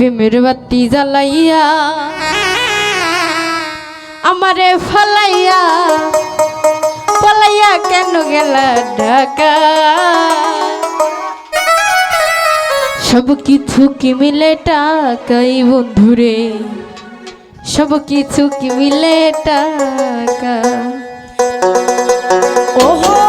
প্রেমের বাতি জ্বালাইয়া আমারে ফালাইয়া, পালাইয়া কেন গেলা ঢাকা? সব কিছু কি মিলে টাকাই বন্ধুরে? সব কিছু কি মিলে টাকা? ওহো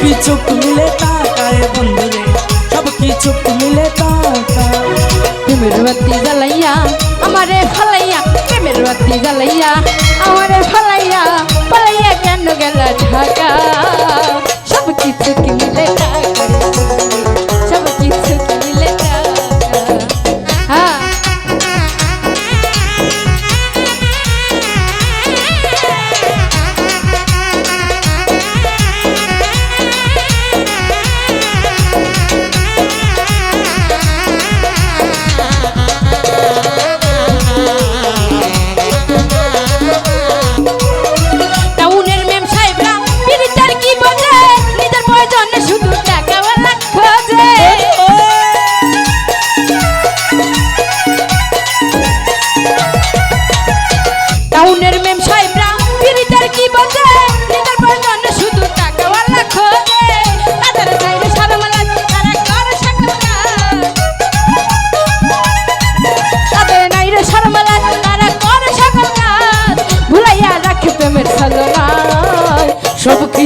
কিছু মিলে তাকায় বন্ধুরে সব কিছু মিলে তাকায়। প্রেমের বাতি জ্বালাইয়া, আমারে ফালাইয়া প্রেমের বাতি জ্বালাইয়া, আমারে ফালাইয়া ফালাইয়া কেন গেল ঢাকা? সব কিছু মিলে টাকা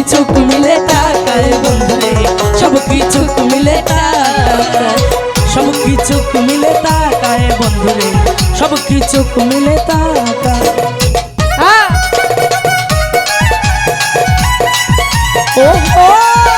কিছু মিলে টাকায় বন্ধুরে সব কিছু মিলে টাকায় সব কিছু মিলে টাকায় বন্ধুরে সব কিছু মিলে টাকায় Oh, ও!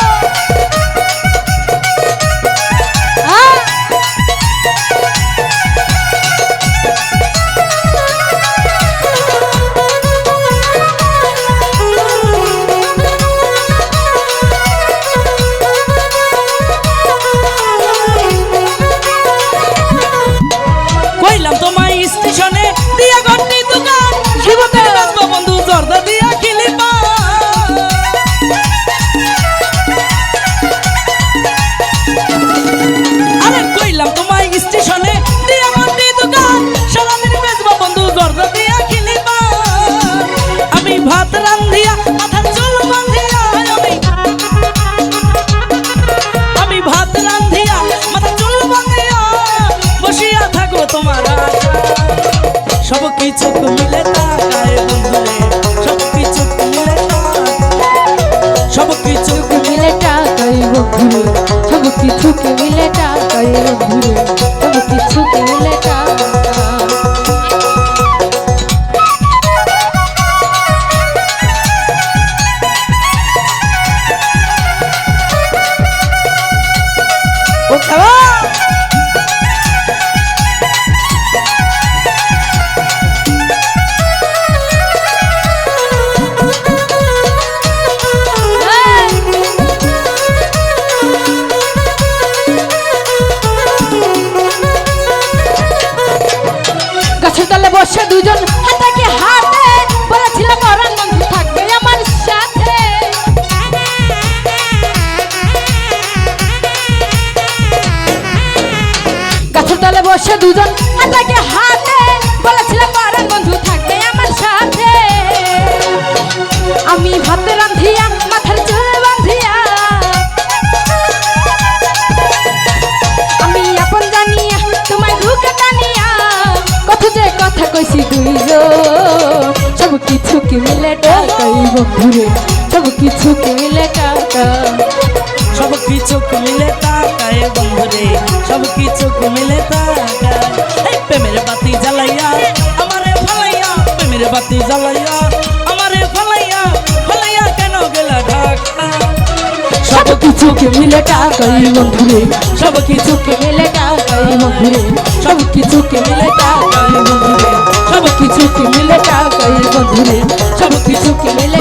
তোমার। সব কিছু মিলে তাকায় বন্ধুরে, সব কিছু মিলে সব কিছু মিলে বন্ধুরে, সব কিছু মিলে বন্ধুরে গাছের বসে দুজন হাতাকে হাতে বলেছিলাম মরণ বন্ধু, থাকবে আমার সাথে। আমি ভাতে রান্ধিয়া মাথার চুল বাঁধিয়া, আমি আপন জানিয়া, তোমায় বুকে টানিয়া, কত যে কথা কইছি দুইজন সব কিছু কি মিলে টাকাই বন্ধুরে? সব কিছু কি টাকা? সব কিছু মিলে তাকায় বন্ধুরে? সব কিছু কমিলে তাকায়। প্রেমের বাতি জ্বালাইয়া, আমারে ফালাইয়া, প্রেমের বাতি জ্বালাইয়া, আমারে ফালাইয়া ফালাইয়া কেন গেলা ঢাকা? সব কিছু কেমিলে টাকাই বন্ধুরে, সব কিছু কেমিলে টাকাই বন্ধুরে, সব কিছু কেমিলে টাকাই বন্ধুরে, সব কিছু কেমিলে টাকাই বন্ধুরে, সব কিছু কেমিলে